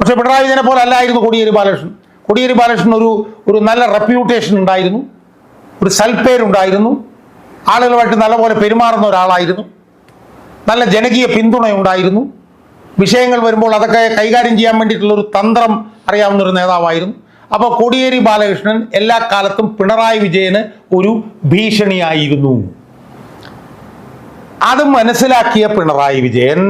പക്ഷെ പിണറായി വിജയനെ പോലെ അല്ലായിരുന്നു കോടിയേരി ബാലകൃഷ്ണൻ. കോടിയേരി ബാലകൃഷ്ണൻ ഒരു ഒരു നല്ല റെപ്യൂട്ടേഷൻ ഉണ്ടായിരുന്നു. ഒരു സൽപ്പേരുണ്ടായിരുന്നു ആളുകളുമായിട്ട് നല്ലപോലെ പെരുമാറുന്ന ഒരാളായിരുന്നു. നല്ല ജനകീയ പിന്തുണയുണ്ടായിരുന്നു. വിഷയങ്ങൾ വരുമ്പോൾ അതൊക്കെ കൈകാര്യം ചെയ്യാൻ വേണ്ടിയിട്ടുള്ള ഒരു തന്ത്രം അറിയാവുന്ന ഒരു നേതാവായിരുന്നു. അപ്പോൾ കോടിയേരി ബാലകൃഷ്ണൻ എല്ലാ കാലത്തും പിണറായി വിജയന് ഒരു ഭീഷണിയായിരുന്നു. അത് മനസ്സിലാക്കിയ പിണറായി വിജയൻ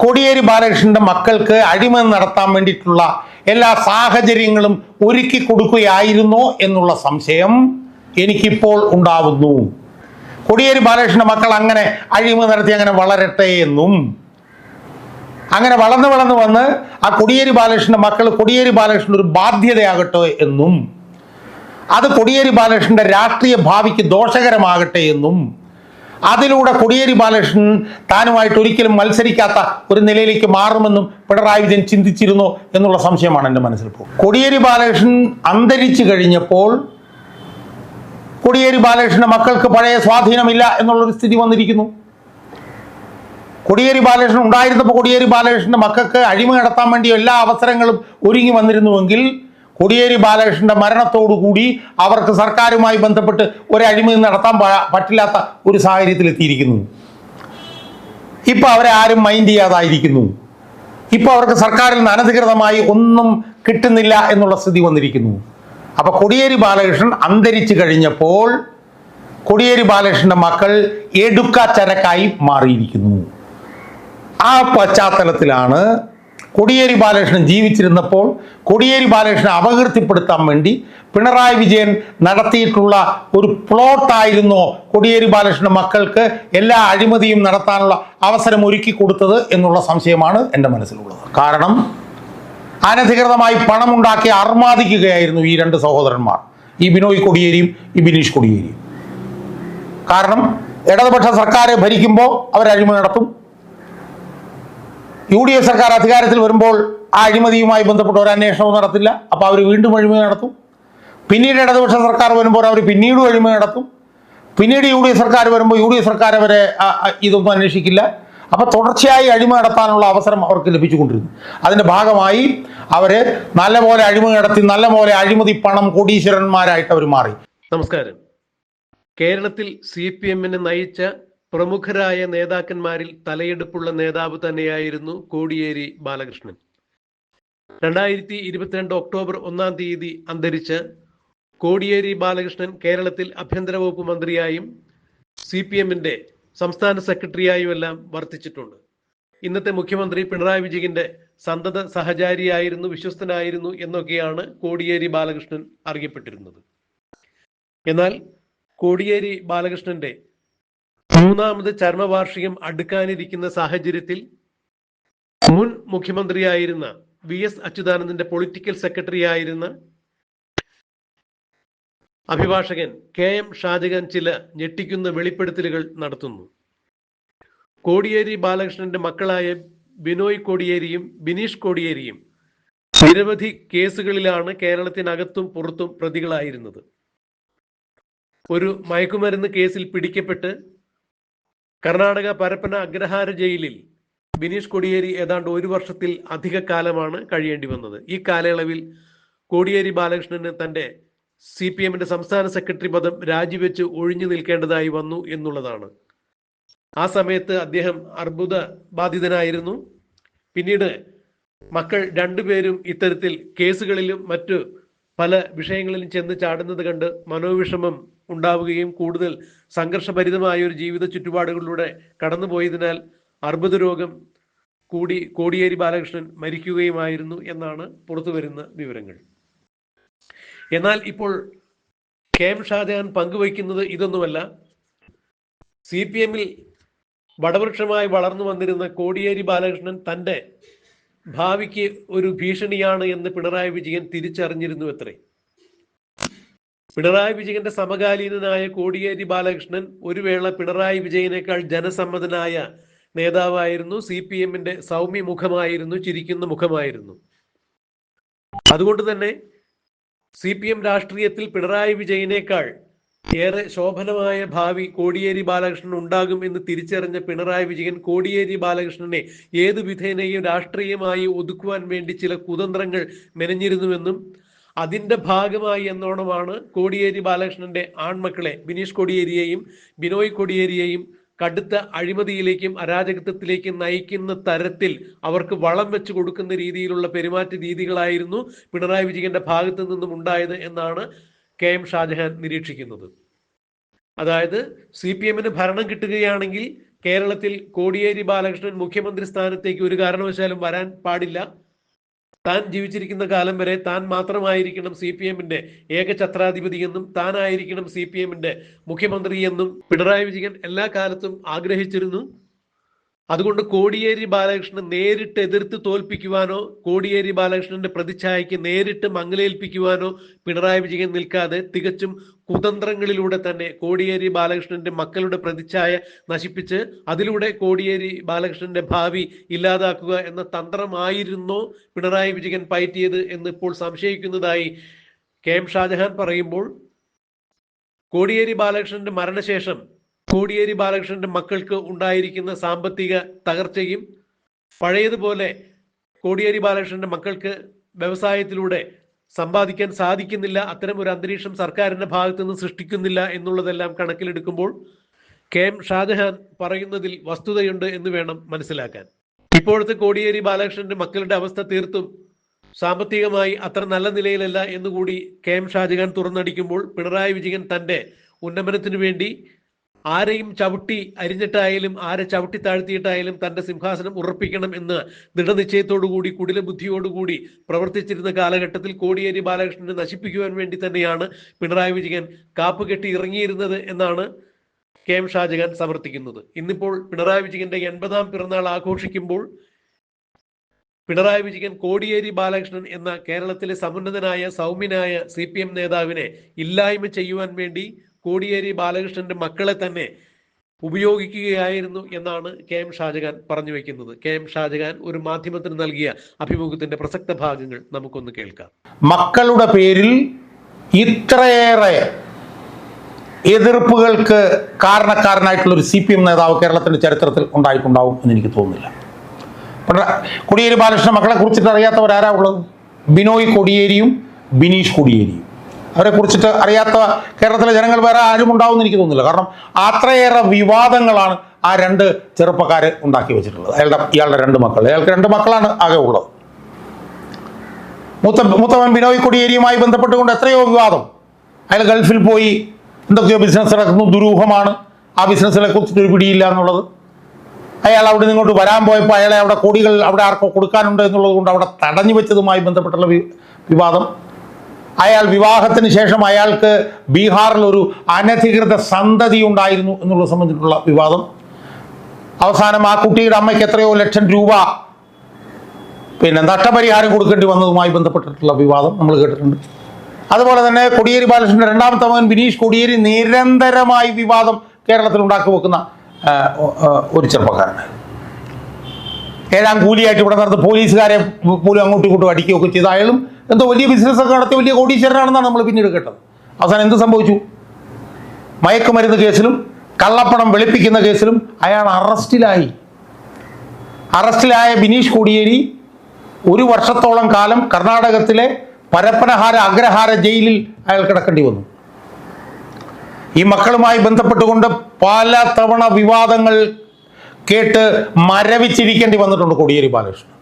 കോടിയേരി ബാലകൃഷ്ണന്റെ മക്കൾക്ക് അഴിമതി നടത്താൻ വേണ്ടിയിട്ടുള്ള എല്ലാ സാഹചര്യങ്ങളും ഒരുക്കി കൊടുക്കുകയായിരുന്നോ എന്നുള്ള സംശയം എനിക്കിപ്പോൾ ഉണ്ടാവുന്നു. കോടിയേരി ബാലകൃഷ്ണന്റെ മക്കൾ അങ്ങനെ അഴിമതി നടത്തി അങ്ങനെ വളരട്ടെ എന്നും. അങ്ങനെ വളർന്ന് വളർന്ന് വന്ന് ആ കൊടിയേരി ബാലകൃഷ്ണന്റെ മക്കൾ കൊടിയേരി ബാലകൃഷ്ണൻ ഒരു ബാധ്യതയാകട്ടെ എന്നും. അത് കൊടിയേരി ബാലകൃഷ്ണന്റെ രാഷ്ട്രീയ ഭാവിക്ക് ദോഷകരമാകട്ടെ എന്നും. അതിലൂടെ കൊടിയേരി ബാലകൃഷ്ണൻ താനുമായിട്ട് ഒരിക്കലും മത്സരിക്കാത്ത ഒരു നിലയിലേക്ക് മാറുമെന്നും പിണറായി വിജയൻ ചിന്തിച്ചിരുന്നു എന്നുള്ള സംശയമാണ് എന്റെ മനസ്സിൽ പോകും കൊടിയേരി ബാലകൃഷ്ണൻ അന്തരിച്ചു കഴിഞ്ഞപ്പോൾ കൊടിയേരി ബാലകൃഷ്ണന്റെ മക്കൾക്ക് പഴയ സ്വാധീനമില്ല എന്നുള്ളൊരു സ്ഥിതി വന്നിരിക്കുന്നു. കൊടിയേരി ബാലകൃഷ്ണൻ ഉണ്ടായിരുന്നപ്പോൾ കൊടിയേരി ബാലകൃഷ്ണന്റെ മക്കൾക്ക് അഴിമ നടത്താൻ വേണ്ടി എല്ലാ അവസരങ്ങളും ഒരുങ്ങി വന്നിരുന്നുവെങ്കിൽ കൊടിയേരി ബാലകൃഷ്ണന്റെ മരണത്തോടുകൂടി അവർക്ക് സർക്കാരുമായി ബന്ധപ്പെട്ട് ഒരു അഴിമതി നടത്താൻ പറ്റില്ലാത്ത ഒരു സാഹചര്യത്തിൽ എത്തിയിരിക്കുന്നു. ഇപ്പൊ അവരെ ആരും മൈൻഡ് ചെയ്യാതായിരിക്കുന്നു. ഇപ്പൊ അവർക്ക് സർക്കാരിൽ നിന്ന് അനധികൃതമായി ഒന്നും കിട്ടുന്നില്ല എന്നുള്ള സ്ഥിതി വന്നിരിക്കുന്നു. അപ്പൊ കൊടിയേരി ബാലകൃഷ്ണൻ അന്തരിച്ചു കഴിഞ്ഞപ്പോൾ കൊടിയേരി ബാലകൃഷ്ണന്റെ മക്കൾ എടുക്കാച്ചരക്കായി മാറിയിരിക്കുന്നു. ആ പശ്ചാത്തലത്തിലാണ് കൊടിയേരി ബാലകൃഷ്ണൻ ജീവിച്ചിരുന്നപ്പോൾ കൊടിയേരി ബാലകൃഷ്ണനെ അപകീർത്തിപ്പെടുത്താൻ വേണ്ടി പിണറായി വിജയൻ നടത്തിയിട്ടുള്ള ഒരു പ്ലോട്ടായിരുന്നു കൊടിയേരി ബാലകൃഷ്ണന്റെ മക്കൾക്ക് എല്ലാ അഴിമതിയും നടത്താനുള്ള അവസരം ഒരുക്കി കൊടുത്തത് എന്നുള്ള സംശയമാണ് എന്റെ മനസ്സിലുള്ളത്. കാരണം അനധികൃതമായി പണമുണ്ടാക്കി അർമാദിക്കുകയായിരുന്നു ഈ രണ്ട് സഹോദരന്മാർ ഈ ബിനോയ് കൊടിയേരിയും ഈ ബിനീഷ് കൊടിയേരിയും. കാരണം ഇടതുപക്ഷ സർക്കാർ ഭരിക്കുമ്പോൾ അവർ അഴിമതി നടത്തും യു ഡി എഫ് സർക്കാർ അധികാരത്തിൽ വരുമ്പോൾ ആ അഴിമതിയുമായി ബന്ധപ്പെട്ട് ഒരു അന്വേഷണവും നടത്തില്ല. അപ്പോൾ അവർ വീണ്ടും അഴിമതി നടത്തും. പിന്നീട് ഇടതുപക്ഷ സർക്കാർ വരുമ്പോൾ അവർ പിന്നീടും അഴിമതി നടത്തും. പിന്നീട് യു ഡി എഫ് സർക്കാർ വരുമ്പോൾ യു ഡി എഫ് സർക്കാർ അവരെ ഇതൊന്നും അന്വേഷിക്കില്ല. അപ്പോൾ തുടർച്ചയായി അഴിമതി നടത്താനുള്ള അവസരം അവർക്ക് ലഭിച്ചുകൊണ്ടിരുന്നു. അതിന്റെ ഭാഗമായി അവർ നല്ലപോലെ അഴിമതി നടത്തി നല്ലപോലെ അഴിമതി പണം കോടീശ്വരന്മാരായിട്ട് അവർ മാറി. നമസ്കാരം. കേരളത്തിൽ സി പി എമ്മിനെ നയിച്ച പ്രമുഖരായ നേതാക്കന്മാരിൽ തലയെടുപ്പുള്ള നേതാവ് തന്നെയായിരുന്നു കോടിയേരി ബാലകൃഷ്ണൻ. രണ്ടായിരത്തി ഇരുപത്തിരണ്ട് ഒക്ടോബർ ഒന്നാം തീയതി അന്തരിച്ച കോടിയേരി ബാലകൃഷ്ണൻ കേരളത്തിൽ ആഭ്യന്തര വകുപ്പ് മന്ത്രിയായും സി പി എമ്മിന്റെ സംസ്ഥാന സെക്രട്ടറിയായും എല്ലാം വർത്തിച്ചിട്ടുണ്ട്. ഇന്നത്തെ മുഖ്യമന്ത്രി പിണറായി വിജയന്റെ സന്തത സഹചാരിയായിരുന്നു വിശ്വസ്തനായിരുന്നു എന്നൊക്കെയാണ് കോടിയേരി ബാലകൃഷ്ണൻ അറിയപ്പെട്ടിരുന്നത്. എന്നാൽ കോടിയേരി ബാലകൃഷ്ണന്റെ മൂന്നാമത് ചരമവാർഷികം അടുക്കാനിരിക്കുന്ന സാഹചര്യത്തിൽ മുൻ മുഖ്യമന്ത്രിയായിരുന്ന വി എസ് അച്യുതാനന്ദന്റെ പൊളിറ്റിക്കൽ സെക്രട്ടറി ആയിരുന്ന അഭിഭാഷകൻ കെ എം ഷാജഹാൻ ചില ഞെട്ടിക്കുന്ന വെളിപ്പെടുത്തലുകൾ നടത്തുന്നു. കോടിയേരി ബാലകൃഷ്ണന്റെ മക്കളായ ബിനോയ് കോടിയേരിയും ബിനീഷ് കോടിയേരിയും നിരവധി കേസുകളിലാണ് കേരളത്തിനകത്തും പുറത്തും പ്രതികളായിരുന്നത്. ഒരു മയക്കുമരുന്ന് കേസിൽ പിടിക്കപ്പെട്ട് കർണാടക പരപ്പന അഗ്രഹാര ജയിലിൽ ബിനീഷ് കോടിയേരി ഏതാണ്ട് ഒരു വർഷത്തിൽ അധിക കാലമാണ് കഴിയേണ്ടി വന്നത്. ഈ കാലയളവിൽ കോടിയേരി ബാലകൃഷ്ണന് തന്റെ സി പി എമ്മിന്റെ സംസ്ഥാന സെക്രട്ടറി പദം രാജിവെച്ച് ഒഴിഞ്ഞു നിൽക്കേണ്ടതായി വന്നു എന്നുള്ളതാണ്. ആ സമയത്ത് അദ്ദേഹം അർബുദ ബാധിതനായിരുന്നു. പിന്നീട് മക്കൾ രണ്ടുപേരും ഇത്തരത്തിൽ കേസുകളിലും മറ്റു പല വിഷയങ്ങളിലും ചെന്ന് ചാടുന്നത് കണ്ട് മനോവിഷമം ഉണ്ടാവുകയും കൂടുതൽ സംഘർഷഭരിതമായ ഒരു ജീവിത ചുറ്റുപാടുകളിലൂടെ കടന്നുപോയതിനാൽ അർബുദ രോഗം കൂടി കോടിയേരി ബാലകൃഷ്ണൻ മരിക്കുകയുമായിരുന്നു എന്നാണ് പുറത്തുവരുന്ന വിവരങ്ങൾ. എന്നാൽ ഇപ്പോൾ കെ എം ഷാജഹാൻ പങ്കുവയ്ക്കുന്നത് ഇതൊന്നുമല്ല. സി പി എമ്മിൽ വടവൃക്ഷമായി വളർന്നു വന്നിരുന്ന കോടിയേരി ബാലകൃഷ്ണൻ തന്റെ ഭാവിക്ക് ഒരു ഭീഷണിയാണ് എന്ന് പിണറായി വിജയൻ തിരിച്ചറിഞ്ഞിരുന്നു അത്രേ പിണറായി വിജയന്റെ സമകാലീനനായ കോടിയേരി ബാലകൃഷ്ണൻ ഒരു വേള പിണറായി വിജയനേക്കാൾ ജനസമ്മതനായ നേതാവായിരുന്നു. സി പി എമ്മിന്റെ സൗമ്യ മുഖമായിരുന്നു ചിരിക്കുന്ന മുഖമായിരുന്നു. അതുകൊണ്ട് തന്നെ സി പി എം രാഷ്ട്രീയത്തിൽ പിണറായി വിജയനേക്കാൾ ഏറെ ശോഭനമായ ഭാവി കോടിയേരി ബാലകൃഷ്ണൻ ഉണ്ടാകും എന്ന് തിരിച്ചറിഞ്ഞ പിണറായി വിജയൻ കോടിയേരി ബാലകൃഷ്ണനെ ഏതു വിധേനയും രാഷ്ട്രീയമായി ഒതുക്കുവാൻ വേണ്ടി ചില കുതന്ത്രങ്ങൾ മെനഞ്ഞിരുന്നുവെന്നും അതിന്റെ ഭാഗമായി എന്നോണമാണ് കോടിയേരി ബാലകൃഷ്ണന്റെ ആൺമക്കളെ ബിനീഷ് കോടിയേരിയെയും ബിനോയ് കോടിയേരിയെയും കടുത്ത അഴിമതിയിലേക്കും അരാജകത്വത്തിലേക്കും നയിക്കുന്ന തരത്തിൽ അവർക്ക് വളം വെച്ച് കൊടുക്കുന്ന രീതിയിലുള്ള പെരുമാറ്റ രീതികളായിരുന്നു പിണറായി വിജയന്റെ ഭാഗത്തു നിന്നും ഉണ്ടായത് എന്നാണ് കെ എം ഷാജഹാൻ നിരീക്ഷിക്കുന്നത്. അതായത് സി പി എമ്മിന് ഭരണം കിട്ടുകയാണെങ്കിൽ കേരളത്തിൽ കോടിയേരി ബാലകൃഷ്ണൻ മുഖ്യമന്ത്രി സ്ഥാനത്തേക്ക് ഒരു കാരണവശാലും വരാൻ പാടില്ല. താൻ ജീവിച്ചിരിക്കുന്ന കാലം വരെ താൻ മാത്രമായിരിക്കണം സി പി എമ്മിന്റെ ഏക ഛത്രാധിപതി എന്നും താനായിരിക്കണം സി പി എമ്മിന്റെ മുഖ്യമന്ത്രി എന്നും പിണറായി വിജയൻ എല്ലാ കാലത്തും ആഗ്രഹിച്ചിരുന്നു. അതുകൊണ്ട് കോടിയേരി ബാലകൃഷ്ണൻ നേരിട്ട് എതിർത്ത് തോൽപ്പിക്കുവാനോ കോടിയേരി ബാലകൃഷ്ണന്റെ പ്രതിച്ഛായയ്ക്ക് നേരിട്ട് മങ്ങലേൽപ്പിക്കുവാനോ പിണറായി വിജയൻ നിൽക്കാതെ തികച്ചും കുതന്ത്രങ്ങളിലൂടെ തന്നെ കോടിയേരി ബാലകൃഷ്ണന്റെ മക്കളുടെ പ്രതിച്ഛായ നശിപ്പിച്ച് അതിലൂടെ കോടിയേരി ബാലകൃഷ്ണന്റെ ഭാവി ഇല്ലാതാക്കുക എന്ന തന്ത്രമായിരുന്നോ പിണറായി വിജയൻ പയറ്റിയത് എന്ന് ഇപ്പോൾ സംശയിക്കുന്നതായി കെ എം ഷാജഹാൻ പറയുമ്പോൾ കോടിയേരി ബാലകൃഷ്ണന്റെ മരണശേഷം കോടിയേരി ബാലകൃഷ്ണന്റെ മക്കൾക്ക് ഉണ്ടായിരിക്കുന്ന സാമ്പത്തിക തകർച്ചയും പഴയതുപോലെ കോടിയേരി ബാലകൃഷ്ണന്റെ മക്കൾക്ക് വ്യവസായത്തിലൂടെ സമ്പാദിക്കാൻ സാധിക്കുന്നില്ല അത്തരം ഒരു അന്തരീക്ഷം സർക്കാരിന്റെ ഭാഗത്തു നിന്ന് സൃഷ്ടിക്കുന്നില്ല എന്നുള്ളതെല്ലാം കണക്കിലെടുക്കുമ്പോൾ കെ എം ഷാജഹാൻ പറയുന്നതിൽ വസ്തുതയുണ്ട് എന്ന് വേണം മനസ്സിലാക്കാൻ. ഇപ്പോഴത്തെ കോടിയേരി ബാലകൃഷ്ണന്റെ മക്കളുടെ അവസ്ഥ തീർത്തും സാമ്പത്തികമായി അത്ര നല്ല നിലയിലല്ല എന്നുകൂടി കെ എം ഷാജഹാൻ തുറന്നടിക്കുമ്പോൾ പിണറായി വിജയൻ തന്റെ ഉന്നമനത്തിനു വേണ്ടി ആരെയും ചവിട്ടി അരിഞ്ഞിട്ടായാലും ആരെ ചവിട്ടി താഴ്ത്തിയിട്ടായാലും തന്റെ സിംഹാസനം ഉറപ്പിക്കണം എന്ന് ദൃഢനിശ്ചയത്തോടുകൂടി കുടില ബുദ്ധിയോടുകൂടി പ്രവർത്തിച്ചിരുന്ന കാലഘട്ടത്തിൽ കോടിയേരി ബാലകൃഷ്ണനെ നശിപ്പിക്കുവാൻ വേണ്ടി തന്നെയാണ് പിണറായി വിജയൻ കാപ്പ് കെട്ടി ഇറങ്ങിയിരുന്നത് എന്നാണ് കെ എം ഷാജഹാൻ സമർത്ഥിക്കുന്നത്. ഇന്നിപ്പോൾ പിണറായി വിജയന്റെ എൺപതാം പിറന്നാൾ ആഘോഷിക്കുമ്പോൾ പിണറായി വിജയൻ കോടിയേരി ബാലകൃഷ്ണൻ എന്ന കേരളത്തിലെ സമുന്നതനായ സൗമ്യനായ സി നേതാവിനെ ഇല്ലായ്മ ചെയ്യുവാൻ വേണ്ടി കോടിയേരി ബാലകൃഷ്ണന്റെ മക്കളെ തന്നെ ഉപയോഗിക്കുകയായിരുന്നു എന്നാണ് കെ എം ഷാജഹാൻ പറഞ്ഞു വെക്കുന്നത്. കെ എം ഷാജഹാൻ ഒരു മാധ്യമത്തിന് നൽകിയ അഭിമുഖത്തിന്റെ പ്രസക്ത ഭാഗങ്ങൾ നമുക്കൊന്ന് കേൾക്കാം. മക്കളുടെ പേരിൽ ഇത്രയേറെ എതിർപ്പുകൾക്ക് കാരണക്കാരനായിട്ടുള്ള ഒരു സി പി എം നേതാവ് കേരളത്തിന്റെ ചരിത്രത്തിൽ ഉണ്ടായിട്ടുണ്ടാവും എന്ന് എനിക്ക് തോന്നുന്നില്ല. കൊടിയേരി ബാലകൃഷ്ണൻ മക്കളെ കുറിച്ചിട്ട് അറിയാത്തവരാരാ ഉള്ളത്? ബിനോയ് കൊടിയേരിയും ബിനീഷ് കൊടിയേരിയും. അവരെ കുറിച്ചിട്ട് അറിയാത്ത കേരളത്തിലെ ജനങ്ങൾ വേറെ ആരും ഉണ്ടാവുമെന്ന് എനിക്ക് തോന്നുന്നില്ല. കാരണം അത്രയേറെ വിവാദങ്ങളാണ് ആ രണ്ട് ചെറുപ്പക്കാർ ഉണ്ടാക്കി വെച്ചിട്ടുള്ളത്. അയാളുടെ ഇയാളുടെ രണ്ട് മക്കൾ. അയാൾക്ക് രണ്ട് മക്കളാണ് ആകെ ഉള്ളത്. മൂത്ത മൂത്തവൻ ബിനോയ് കൊടിയേരിയുമായി ബന്ധപ്പെട്ടുകൊണ്ട് എത്രയോ വിവാദം. അയാൾ ഗൾഫിൽ പോയി എന്തൊക്കെയോ ബിസിനസ് നടക്കുന്നു ദുരൂഹമാണ്. ആ ബിസിനസ്സിനെ കുറിച്ചിട്ട് ഒരു പിടിയില്ല എന്നുള്ളത്. അയാൾ അവിടെ നിന്നങ്ങോട്ട് വരാൻ പോയപ്പോൾ അയാളെ അവിടെ കോടികൾ അവിടെ ആർക്കോ കൊടുക്കാനുണ്ട് എന്നുള്ളത് കൊണ്ട് അവിടെ തടഞ്ഞു വെച്ചതുമായി ബന്ധപ്പെട്ടുള്ള വിവാദം. അയാൾ വിവാഹത്തിന് ശേഷം അയാൾക്ക് ബീഹാറിൽ ഒരു അനധികൃത സന്തതി ഉണ്ടായിരുന്നു എന്നുള്ള സംബന്ധിച്ചിട്ടുള്ള വിവാദം. അവസാനം ആ കുട്ടിയുടെ അമ്മയ്ക്ക് എത്രയോ ലക്ഷം രൂപ പിന്നെ നഷ്ടപരിഹാരം കൊടുക്കേണ്ടി വന്നതുമായി ബന്ധപ്പെട്ടിട്ടുള്ള വിവാദം നമ്മൾ കേട്ടിട്ടുണ്ട്. അതുപോലെ തന്നെ കൊടിയേരി ബാലകൃഷ്ണൻ രണ്ടാമത്തെ മകൻ ബിനീഷ് കൊടിയേരി നിരന്തരമായി വിവാദം കേരളത്തിൽ ഉണ്ടാക്കി വെക്കുന്ന ഒരു ചെറുപ്പക്കാരനാണ്. ഏഴാം കൂലിയായിട്ട് ഇവിടെ നടന്ന് പോലീസുകാരെ പോലും അങ്ങോട്ടും ഇങ്ങോട്ടും അടിക്കുകയൊക്കെ ചെയ്തായാലും എന്തോ വലിയ ബിസിനസ്സൊക്കെ നടത്തി വലിയ കോടീശ്വരനാണെന്നാണ് നമ്മൾ പിന്നീട് കേട്ടത്. അവസാനം എന്ത് സംഭവിച്ചു? മയക്കുമരുന്ന് കേസിലും കള്ളപ്പണം വെളുപ്പിക്കുന്ന കേസിലും അയാൾ അറസ്റ്റിലായി. അറസ്റ്റിലായ ബിനീഷ് കോടിയേരി ഒരു വർഷത്തോളം കാലം കർണാടകത്തിലെ പരപ്പനഹാര അഗ്രഹാര ജയിലിൽ അയാൾ കിടക്കേണ്ടി വന്നു. ഈ മക്കളുമായി ബന്ധപ്പെട്ടുകൊണ്ട് പല തവണ വിവാദങ്ങൾ കേട്ട് മരവിച്ചിരിക്കേണ്ടി വന്നിട്ടുണ്ട് കോടിയേരി ബാലകൃഷ്ണൻ.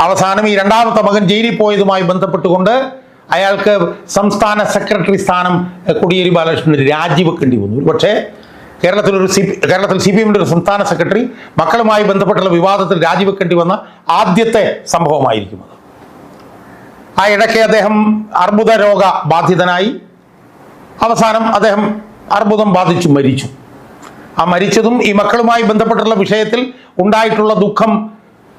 അവസാനം ഈ രണ്ടാമത്തെ മകൻ ജയിലിൽ പോയതുമായി ബന്ധപ്പെട്ടുകൊണ്ട് അയാൾക്ക് സംസ്ഥാന സെക്രട്ടറി സ്ഥാനം കോടിയേരി ബാലകൃഷ്ണന് രാജിവെക്കേണ്ടി വന്നു. പക്ഷേ കേരളത്തിലൊരു സി കേരളത്തിൽ സി പി എമ്മിന്റെ ഒരു സംസ്ഥാന സെക്രട്ടറി മക്കളുമായി ബന്ധപ്പെട്ടുള്ള വിവാദത്തിൽ രാജിവെക്കേണ്ടി വന്ന ആദ്യത്തെ സംഭവമായിരിക്കും അത്. ആ ഇടയ്ക്ക് അദ്ദേഹം അർബുദ രോഗ ബാധിതനായി. അവസാനം അദ്ദേഹം അർബുദം ബാധിച്ചു മരിച്ചു. ആ മരിച്ചതും ഈ മക്കളുമായി ബന്ധപ്പെട്ടുള്ള വിഷയത്തിൽ ഉണ്ടായിട്ടുള്ള ദുഃഖം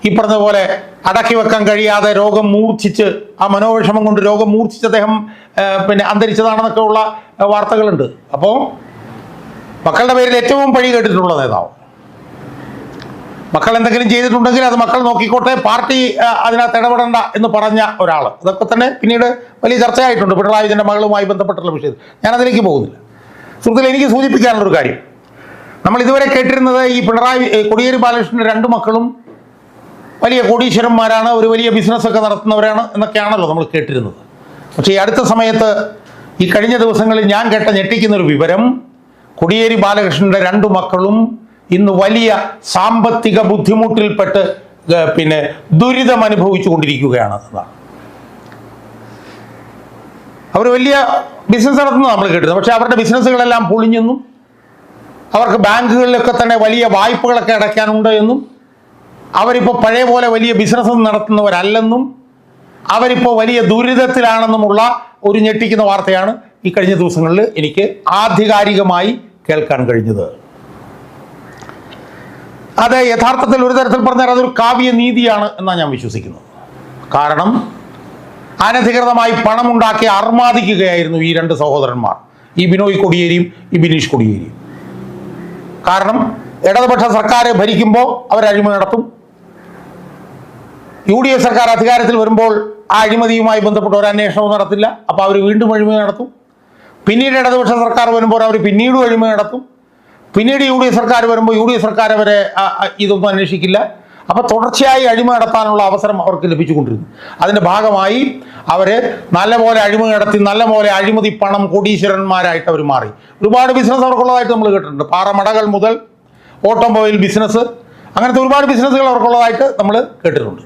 ഈ പറഞ്ഞ പോലെ അടക്കി വെക്കാൻ കഴിയാതെ രോഗം മൂർച്ഛിച്ച് ആ മനോവിഷമം കൊണ്ട് രോഗം മൂർച്ഛിച്ച് അദ്ദേഹം പിന്നെ അന്തരിച്ചതാണെന്നൊക്കെ ഉള്ള വാർത്തകളുണ്ട്. അപ്പോൾ മക്കളുടെ പേരിൽ ഏറ്റവും പഴി കേട്ടിട്ടുള്ള നേതാവ്. മക്കൾ എന്തെങ്കിലും ചെയ്തിട്ടുണ്ടെങ്കിൽ അത് മക്കൾ നോക്കിക്കോട്ടെ പാർട്ടി അതിനകത്ത് ഇടപെടണ്ട എന്ന് പറഞ്ഞ ഒരാൾ അതൊക്കെ തന്നെ പിന്നീട് വലിയ ചർച്ചയായിട്ടുണ്ട്. പിണറായി വിജയന്റെ മകളുമായി ബന്ധപ്പെട്ടുള്ള വിഷയത്തിൽ. ഞാൻ അതിലേക്ക് പോകുന്നില്ല. സുഹൃത്തുക്കളെ എനിക്ക് സൂചിപ്പിക്കാനുള്ളൊരു കാര്യം. നമ്മൾ ഇതുവരെ കേട്ടിരുന്നത് ഈ പിണറായി കോടിയേരി ബാലകൃഷ്ണന്റെ രണ്ട് മക്കളും വലിയ കോടീശ്വരന്മാരാണ് ഒരു വലിയ ബിസിനസ്സൊക്കെ നടത്തുന്നവരാണ് എന്നൊക്കെയാണല്ലോ നമ്മൾ കേട്ടിരുന്നത്. പക്ഷേ ഈ അടുത്ത സമയത്ത് ഈ കഴിഞ്ഞ ദിവസങ്ങളിൽ ഞാൻ കേട്ട ഞെട്ടിക്കുന്ന ഒരു വിവരം കൊടിയേരി ബാലകൃഷ്ണന്റെ രണ്ടു മക്കളും ഇന്ന് വലിയ സാമ്പത്തിക ബുദ്ധിമുട്ടിൽപ്പെട്ട് പിന്നെ ദുരിതം അനുഭവിച്ചു കൊണ്ടിരിക്കുകയാണ് എന്നതാണ്. അവർ വലിയ ബിസിനസ് നടത്തുന്നത് നമ്മൾ കേട്ടിരുന്നു പക്ഷേ അവരുടെ ബിസിനസ്സുകളെല്ലാം പൊളിഞ്ഞെന്നും അവർക്ക് ബാങ്കുകളിലൊക്കെ തന്നെ വലിയ വായ്പകളൊക്കെ അടയ്ക്കാനുണ്ട് എന്നും അവരിപ്പോൾ പഴയ പോലെ വലിയ ബിസിനസ് നടത്തുന്നവരല്ലെന്നും അവരിപ്പോൾ വലിയ ദുരിതത്തിലാണെന്നുമുള്ള ഒരു ഞെട്ടിക്കുന്ന വാർത്തയാണ് ഈ കഴിഞ്ഞ ദിവസങ്ങളിൽ എനിക്ക് ആധികാരികമായി കേൾക്കാൻ കഴിഞ്ഞത്. അത് യഥാർത്ഥത്തിൽ ഒരു തരത്തിൽ പറഞ്ഞാൽ അതൊരു കാവ്യ നീതിയാണ് എന്നാണ് ഞാൻ വിശ്വസിക്കുന്നത്. കാരണം അനധികൃതമായി പണമുണ്ടാക്കി അർമാദിക്കുകയായിരുന്നു ഈ രണ്ട് സഹോദരന്മാർ. ഈ ബിനോയ് കൊടിയേരിയും ഈ ബിനീഷ് കൊടിയേരിയും. കാരണം ഇടതുപക്ഷ സർക്കാർ ഭരിക്കുമ്പോൾ അവർ അഴിമതി നടത്തും യു ഡി എഫ് സർക്കാർ അധികാരത്തിൽ വരുമ്പോൾ ആ അഴിമതിയുമായി ബന്ധപ്പെട്ട് ഒരു അന്വേഷണവും നടത്തില്ല. അപ്പോൾ അവർ വീണ്ടും അഴിമതി നടത്തും. പിന്നീട് ഇടതുപക്ഷ സർക്കാർ വരുമ്പോൾ അവർ പിന്നീടും അഴിമതി നടത്തും. പിന്നീട് യു ഡി എഫ് സർക്കാർ വരുമ്പോൾ യു ഡി എഫ് സർക്കാർ അവരെ ഇതൊന്നും അന്വേഷിക്കില്ല. അപ്പോൾ തുടർച്ചയായി അഴിമ നടത്താനുള്ള അവസരം അവർക്ക് ലഭിച്ചുകൊണ്ടിരുന്നു. അതിന്റെ ഭാഗമായി അവർ നല്ലപോലെ അഴിമതി നടത്തി നല്ലപോലെ അഴിമതി പണം കോടീശ്വരന്മാരായിട്ട് അവർ മാറി. ഒരുപാട് ബിസിനസ് അവർക്കുള്ളതായിട്ട് നമ്മൾ കേട്ടിട്ടുണ്ട്. പാറമടകൾ മുതൽ ഓട്ടോമൊബൈൽ ബിസിനസ് അങ്ങനത്തെ ഒരുപാട് ബിസിനസ്സുകൾ അവർക്കുള്ളതായിട്ട് നമ്മൾ കേട്ടിട്ടുണ്ട്.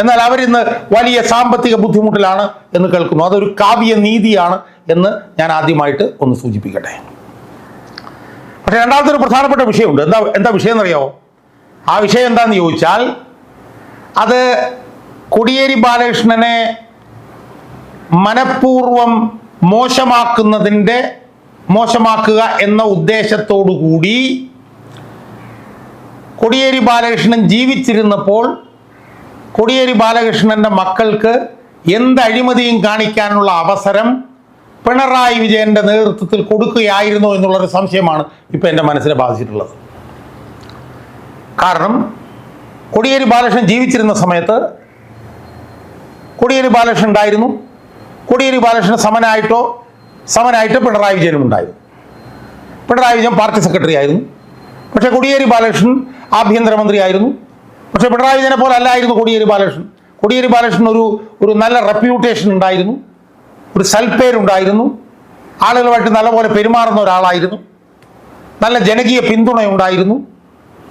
എന്നാൽ അവരിന്ന് വലിയ സാമ്പത്തിക ബുദ്ധിമുട്ടിലാണ് എന്ന് കേൾക്കുന്നു. അതൊരു കാവ്യ നീതിയാണ് എന്ന് ഞാൻ ആദ്യമായിട്ട് ഒന്ന് സൂചിപ്പിക്കട്ടെ. പക്ഷെ രണ്ടാമത്തെ ഒരു പ്രധാനപ്പെട്ട വിഷയമുണ്ട്. എന്താ എന്താ വിഷയം എന്നറിയാമോ ആ വിഷയം എന്താണെന്ന് ചോദിച്ചാൽ അത് കൊടിയേരി ബാലകൃഷ്ണനെ മനഃപൂർവം മോശമാക്കുന്നതിന്റെ മോശമാക്കുക എന്ന ഉദ്ദേശത്തോടു കൂടി കൊടിയേരി ബാലകൃഷ്ണൻ ജീവിച്ചിരുന്നപ്പോൾ കോടിയേരി ബാലകൃഷ്ണന്റെ മക്കൾക്ക് എന്ത് അഴിമതിയും കാണിക്കാനുള്ള അവസരം പിണറായി വിജയന്റെ നേതൃത്വത്തിൽ കൊടുക്കുകയായിരുന്നു എന്നുള്ളൊരു സംശയമാണ് ഇപ്പം എന്റെ മനസ്സിനെ ബാധിച്ചിട്ടുള്ളത്. കാരണം കൊടിയേരി ബാലകൃഷ്ണൻ ജീവിച്ചിരുന്ന സമയത്ത് കൊടിയേരി ബാലകൃഷ്ണൻ ഉണ്ടായിരുന്നു. കൊടിയേരി ബാലകൃഷ്ണൻ സമനായിട്ടോ സമനായിട്ട് പിണറായി വിജയനും ഉണ്ടായിരുന്നു. പിണറായി വിജയൻ പാർട്ടി സെക്രട്ടറി ആയിരുന്നു. പക്ഷേ കൊടിയേരി ബാലകൃഷ്ണൻ ആഭ്യന്തരമന്ത്രി ആയിരുന്നു പക്ഷേ പിണറായി വിജയനെ പോലെ അല്ലായിരുന്നു കോടിയേരി ബാലകൃഷ്ണൻ. കോടിയേരി ബാലകൃഷ്ണൻ ഒരു ഒരു നല്ല റെപ്യൂട്ടേഷൻ ഉണ്ടായിരുന്നു. ഒരു സൽപ്പേരുണ്ടായിരുന്നു ആളുകളുമായിട്ട് നല്ലപോലെ പെരുമാറുന്ന ഒരാളായിരുന്നു. നല്ല ജനകീയ പിന്തുണയുണ്ടായിരുന്നു.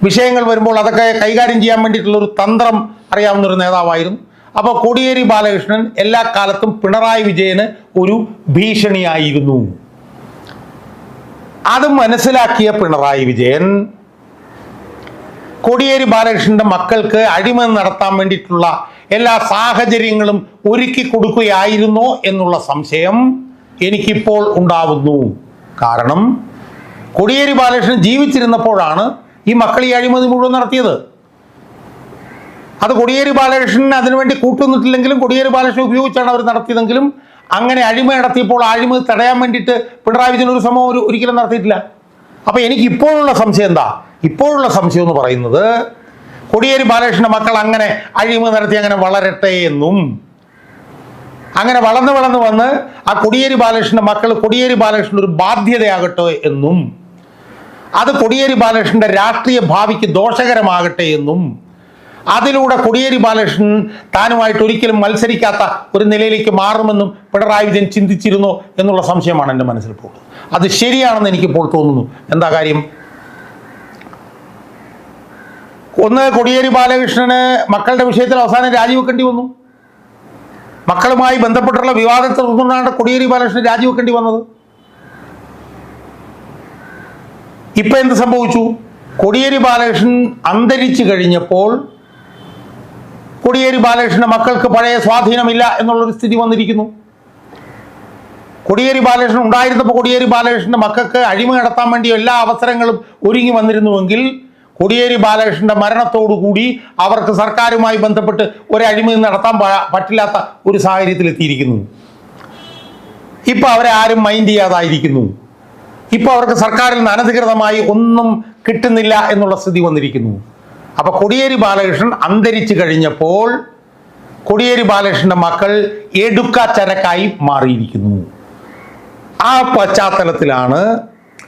വിഷയങ്ങൾ വരുമ്പോൾ അതൊക്കെ കൈകാര്യം ചെയ്യാൻ വേണ്ടിയിട്ടുള്ള ഒരു തന്ത്രം അറിയാവുന്ന ഒരു നേതാവായിരുന്നു. അപ്പോൾ കോടിയേരി ബാലകൃഷ്ണൻ എല്ലാ കാലത്തും പിണറായി വിജയന് ഒരു ഭീഷണിയായിരുന്നു. അത് മനസ്സിലാക്കിയ പിണറായി വിജയൻ കോടിയേരി ബാലകൃഷ്ണന്റെ മക്കൾക്ക് അഴിമതി നടത്താൻ വേണ്ടിയിട്ടുള്ള എല്ലാ സാഹചര്യങ്ങളും ഒരുക്കി കൊടുക്കുകയായിരുന്നോ എന്നുള്ള സംശയം എനിക്കിപ്പോൾ ഉണ്ടാവുന്നു. കാരണം കോടിയേരി ബാലകൃഷ്ണൻ ജീവിച്ചിരുന്നപ്പോഴാണ് ഈ മക്കൾ ഈ അഴിമതി മുഴുവൻ നടത്തിയത്. അത് കൊടിയേരി ബാലകൃഷ്ണൻ അതിനുവേണ്ടി കൂട്ടുനിന്നിട്ടില്ലെങ്കിലും കൊടിയേരി ബാലകൃഷ്ണൻ ഉപയോഗിച്ചാണ് അവർ നടത്തിയതെങ്കിലും അങ്ങനെ അഴിമതി നടത്തിയപ്പോൾ അഴിമതി തടയാൻ വേണ്ടിയിട്ട് പിണറായി വിജയൻ ഒരു ശ്രമം ഒരു ഒരിക്കലും നടത്തിയിട്ടില്ല. അപ്പോൾ എനിക്ക് ഇപ്പോഴുള്ള സംശയം എന്താ? ഇപ്പോഴുള്ള സംശയം എന്ന് പറയുന്നത് കൊടിയേരി ബാലകൃഷ്ണന്റെ മക്കൾ അങ്ങനെ അഴിമ നടത്തി അങ്ങനെ വളരട്ടെ എന്നും. അങ്ങനെ വളർന്ന് വളർന്ന് വന്ന് ആ കൊടിയേരി ബാലകൃഷ്ണന്റെ മക്കൾ കൊടിയേരി ബാലകൃഷ്ണൻ ഒരു ബാധ്യതയാകട്ടെ എന്നും. അത് കൊടിയേരി ബാലകൃഷ്ണന്റെ രാഷ്ട്രീയ ഭാവിക്ക് ദോഷകരമാകട്ടെ എന്നും. അതിലൂടെ കൊടിയേരി ബാലകൃഷ്ണൻ താനുമായിട്ട് ഒരിക്കലും മത്സരിക്കാത്ത ഒരു നിലയിലേക്ക് മാറുമെന്നും പിണറായി വിജയൻ ചിന്തിച്ചിരുന്നോ എന്നുള്ള സംശയമാണ് എന്റെ മനസ്സിൽ പോകുന്നത് അത് ശരിയാണെന്ന് എനിക്കിപ്പോൾ തോന്നുന്നു. എന്താ കാര്യം? ഒന്ന് കൊടിയേരി ബാലകൃഷ്ണന് മക്കളുടെ വിഷയത്തിൽ അവസാനം രാജിവെക്കേണ്ടി വന്നു. മക്കളുമായി ബന്ധപ്പെട്ടുള്ള വിവാദത്തെ തുടർന്നാണ് കൊടിയേരി ബാലകൃഷ്ണൻ രാജിവെക്കേണ്ടി വന്നത്. ഇപ്പൊ എന്ത് സംഭവിച്ചു? കൊടിയേരി ബാലകൃഷ്ണൻ അന്തരിച്ചു കഴിഞ്ഞപ്പോൾ കൊടിയേരി ബാലകൃഷ്ണന്റെ മക്കൾക്ക് പഴയ സ്വാധീനമില്ല എന്നുള്ളൊരു സ്ഥിതി വന്നിരിക്കുന്നു. കൊടിയേരി ബാലകൃഷ്ണൻ ഉണ്ടായിരുന്നപ്പോൾ കൊടിയേരി ബാലകൃഷ്ണന്റെ മക്കൾക്ക് അഴിമ നടത്താൻ വേണ്ടി എല്ലാ അവസരങ്ങളും ഒരുങ്ങി വന്നിരുന്നുവെങ്കിൽ കൊടിയേരി ബാലകൃഷ്ണന്റെ മരണത്തോടുകൂടി അവർക്ക് സർക്കാരുമായി ബന്ധപ്പെട്ട് ഒരു അഴിമതി നടത്താൻ പറ്റില്ലാത്ത ഒരു സാഹചര്യത്തിൽ എത്തിയിരിക്കുന്നു. ഇപ്പൊ അവരെ ആരും മൈൻഡ് ചെയ്യാതായിരിക്കുന്നു. ഇപ്പൊ അവർക്ക് സർക്കാരിൽ നിന്ന് അനധികൃതമായി ഒന്നും കിട്ടുന്നില്ല എന്നുള്ള സ്ഥിതി വന്നിരിക്കുന്നു. അപ്പോൾ കൊടിയേരി ബാലകൃഷ്ണൻ അന്തരിച്ചു കഴിഞ്ഞപ്പോൾ കൊടിയേരി ബാലകൃഷ്ണന്റെ മക്കൾ എടുക്കാച്ചരക്കായി മാറിയിരിക്കുന്നു. ആ പശ്ചാത്തലത്തിലാണ്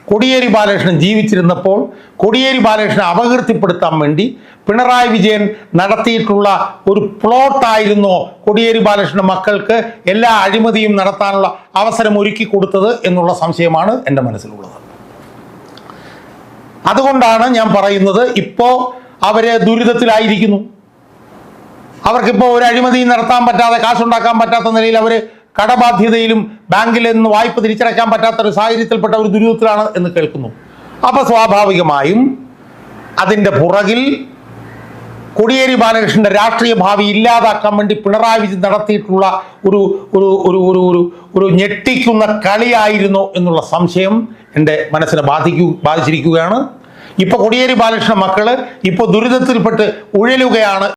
കോടിയേരി ബാലകൃഷ്ണൻ ജീവിച്ചിരുന്നപ്പോൾ കോടിയേരി ബാലകൃഷ്ണനെ അപകീർത്തിപ്പെടുത്താൻ വേണ്ടി പിണറായി വിജയൻ നടത്തിയിട്ടുള്ള ഒരു പ്ലോട്ടായിരുന്നോ കോടിയേരി ബാലകൃഷ്ണൻ മക്കൾക്ക് എല്ലാ അഴിമതിയും നടത്താനുള്ള അവസരം ഒരുക്കി കൊടുത്തത് എന്നുള്ള സംശയമാണ് എന്റെ മനസ്സിലുള്ളത്. അതുകൊണ്ടാണ് ഞാൻ പറയുന്നത് ഇപ്പോൾ അവരെ ദുരിതത്തിലായിരിക്കുന്നു. അവർക്കിപ്പോൾ ഒരു അഴിമതി നടത്താൻ പറ്റാതെ കാശുണ്ടാക്കാൻ പറ്റാത്ത നിലയിൽ അവർ കടബാധ്യതയിലും ബാങ്കിൽ നിന്ന് വായ്പ തിരിച്ചടയ്ക്കാൻ പറ്റാത്ത ഒരു സാഹചര്യത്തിൽപ്പെട്ട ഒരു ദുരിതത്തിലാണ് എന്ന് കേൾക്കുന്നു. അപ്പോൾ സ്വാഭാവികമായും അതിന്റെ പുറകിൽ കോടിയേരി ബാലകൃഷ്ണന്റെ രാഷ്ട്രീയ ഭാവി ഇല്ലാതാക്കാൻ വേണ്ടി പിണറായി വിജയൻ നടത്തിയിട്ടുള്ള ഒരു ഒരു ഒരു ഒരു ഒരു ഒരു ഞെട്ടിക്കുന്ന കളിയായിരുന്നു എന്നുള്ള സംശയം എന്റെ മനസ്സിനെ ബാധിക്കൂ ബാധിച്ചിരിക്കുകയാണ്. ഇപ്പോൾ കോടിയേരി ബാലകൃഷ്ണ മക്കൾ ഇപ്പോൾ ദുരിതത്തിൽപ്പെട്ട് ഉഴലുകയാണ്